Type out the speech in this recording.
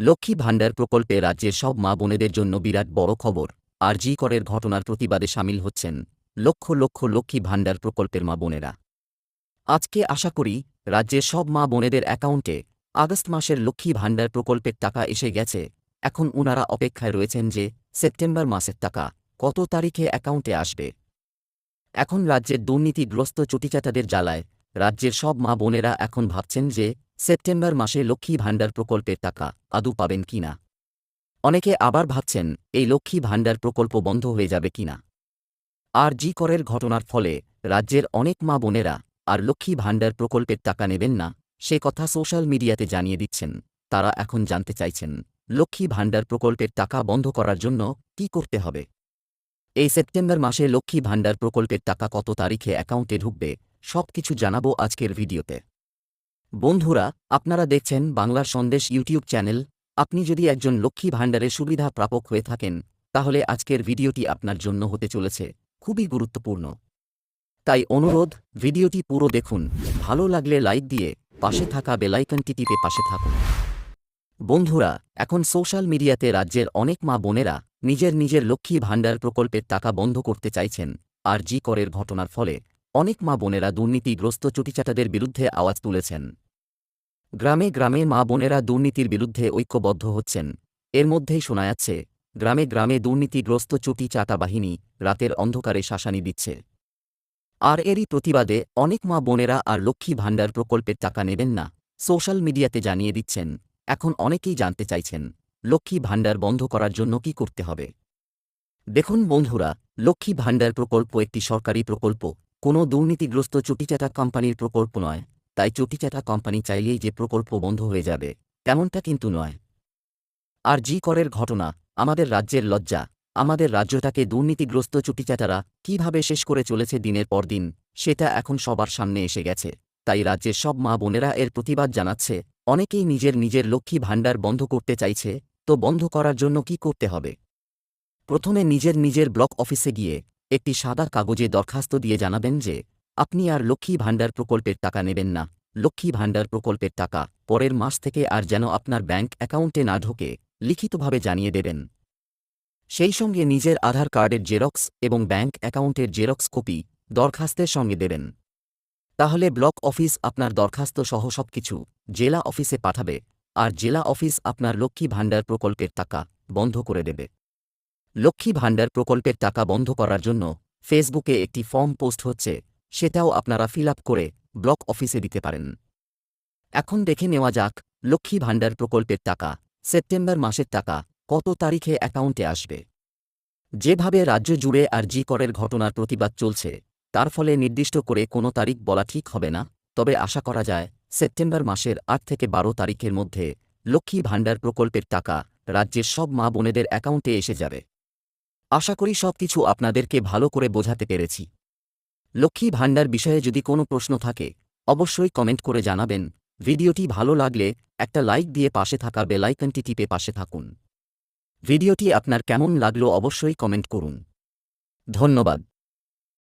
লক্ষ্মী ভাণ্ডার প্রকল্পে রাজ্যের সব মা বোনেদের জন্য বিরাট বড় খবর। আর জি করের ঘটনার প্রতিবাদে সামিল হচ্ছেন লক্ষ লক্ষ লক্ষ্মী ভাণ্ডার প্রকল্পের মা বোনেরা। আজকে আশা করি রাজ্যের সব মা বোনেদের অ্যাকাউন্টে আগস্ট মাসের লক্ষ্মী ভাণ্ডার প্রকল্পের টাকা এসে গেছে। এখন উনারা অপেক্ষায় রয়েছেন যে সেপ্টেম্বর মাসের টাকা কত তারিখে অ্যাকাউন্টে আসবে। এখন রাজ্যের দুর্নীতিগ্রস্ত চটিচাটাদের জ্বালায় রাজ্যের সব মা বোনেরা এখন ভাবছেন যে সেপ্টেম্বর মাসে লক্ষ্মী ভাণ্ডার প্রকল্পের টাকা আদু পাবেন কিনা অনেকে আবার ভাবছেন, এই লক্ষ্মী ভাণ্ডার প্রকল্প বন্ধ হয়ে যাবে কিনা আর জি করের ঘটনার ফলে রাজ্যের অনেক মা বোনেরা আর লক্ষ্মী ভাণ্ডার প্রকল্পের টাকা নেবেন না, সে কথা সোশ্যাল মিডিয়াতে জানিয়ে দিচ্ছেন। তারা এখন জানতে চাইছেন, লক্ষ্মী ভাণ্ডার প্রকল্পের টাকা বন্ধ করার জন্য কি করতে হবে? এই সেপ্টেম্বর মাসে লক্ষ্মী ভাণ্ডার প্রকল্পের টাকা কত তারিখে অ্যাকাউন্টে ঢুকবে সব কিছু জানাব আজকের ভিডিওতে। বন্ধুরা, আপনারা দেখছেন বাংলার সন্দেশ ইউটিউব চ্যানেল। আপনি যদি একজন লক্ষ্মী ভাণ্ডারের সুবিধা প্রাপক হয়ে থাকেন, তাহলে আজকের ভিডিওটি আপনার জন্য হতে চলেছে, খুবই গুরুত্বপূর্ণ। তাই অনুরোধ, ভিডিওটি পুরো দেখুন, ভালো লাগলে লাইক দিয়ে পাশে থাকা বেলাইকনটি টিপে পাশে থাকুন। বন্ধুরা, এখন সোশ্যাল মিডিয়াতে রাজ্যের অনেক মা বোনেরা নিজের নিজের লক্ষ্মী ভাণ্ডার প্রকল্পের টাকা বন্ধ করতে চাইছেন, আর জি করের ঘটনার ফলে অনেক মা বোনেরা দুর্নীতিগ্রস্ত চটিচাটাদের বিরুদ্ধে আওয়াজ তুলেছেন। গ্রামে গ্রামে মা বোনেরা দুর্নীতির বিরুদ্ধে ঐক্যবদ্ধ হচ্ছেন। এর মধ্যেই শোনা যাচ্ছে, গ্রামে গ্রামে দুর্নীতিগ্রস্ত চটি চাটা বাহিনী রাতের অন্ধকারে শাসানি দিচ্ছে। আর এরই প্রতিবাদে অনেক মা বোনেরা আর লক্ষ্মী ভাণ্ডার প্রকল্পের টাকা নেবেন না, সোশ্যাল মিডিয়াতে জানিয়ে দিচ্ছেন। এখন অনেকেই জানতে চাইছেন, লক্ষ্মী ভাণ্ডার বন্ধ করার জন্য কি করতে হবে? দেখুন বন্ধুরা, লক্ষ্মী ভাণ্ডার প্রকল্প একটি সরকারি প্রকল্প কোনো দুর্নীতিগ্রস্ত চটিচাটা কোম্পানির প্রকল্প নয়, তাই চটিচাটা কোম্পানি চাইলেই যে প্রকল্প বন্ধ হয়ে যাবে, তেমনটা কিন্তু নয়। আর জি করের ঘটনা, আমাদের রাজ্যের লজ্জা, আমাদের রাজ্যটাকে দুর্নীতিগ্রস্ত চুটিচাটারা কীভাবে শেষ করে চলেছে দিনের পর দিন, সেটা এখন সবার সামনে এসে গেছে, তাই রাজ্যের সব মা বোনেরা এর প্রতিবাদ জানাচ্ছে, অনেকেই নিজের নিজের লক্ষ্মী ভাণ্ডার বন্ধ করতে চাইছে, তো বন্ধ করার জন্য কি করতে হবে? প্রথমে নিজের নিজের ব্লক অফিসে গিয়ে একটি সাদা কাগজে দরখাস্ত দিয়ে জানাবেন যে, আপনি আর লক্ষ্মী ভাণ্ডার প্রকল্পের টাকা নেবেন না। লক্ষ্মী ভাণ্ডার প্রকল্পের টাকা পরের মাস থেকে আর যেন আপনার ব্যাংক অ্যাকাউন্টে না ঢোকে, লিখিতভাবে জানিয়ে দেবেন। সেই সঙ্গে নিজের আধার কার্ডের জেরক্স এবং ব্যাংক অ্যাকাউন্টের জেরক্স কপি দরখাস্তের সঙ্গে দেবেন। তাহলে ব্লক অফিস আপনার দরখাস্ত সহ সবকিছু জেলা অফিসে পাঠাবে, আর জেলা অফিস আপনার লক্ষ্মী ভাণ্ডার প্রকল্পের টাকা বন্ধ করে দেবে। লক্ষ্মী ভাণ্ডার প্রকল্পের টাকা বন্ধ করার জন্য ফেসবুকে একটি ফর্ম পোস্ট হচ্ছে, সেটাও আপনারা ফিল করে ব্লক অফিসে দিতে পারেন। এখন দেখে নেওয়া যাক, লক্ষ্মী ভাণ্ডার প্রকল্পের টাকা, সেপ্টেম্বর মাসের টাকা, কত তারিখে অ্যাকাউন্টে আসবে? যেভাবে রাজ্য জুড়ে আর জি করের ঘটনার প্রতিবাদ চলছে, তার ফলে নির্দিষ্ট করে কোনো তারিখ বলা ঠিক হবে না, তবে আশা করা যায়, সেপ্টেম্বর মাসের আট থেকে বারো তারিখের মধ্যে লক্ষ্মী ভাণ্ডার প্রকল্পের টাকা রাজ্যের সব মা বোনেদের অ্যাকাউন্টে এসে যাবে। আশা করি সব কিছু আপনাদেরকে ভালো করে বোঝাতে পেরেছি। লক্ষ্মী ভাণ্ডার বিষয়ে যদি কোনো প্রশ্ন থাকে, অবশ্যই কমেন্ট করে জানাবেন। ভিডিওটি ভালো লাগলে একটা লাইক দিয়ে পাশে থাকা বেলাইকনটি টিপে পাশে থাকুন। ভিডিওটি আপনার কেমন লাগল অবশ্যই কমেন্ট করুন। ধন্যবাদ।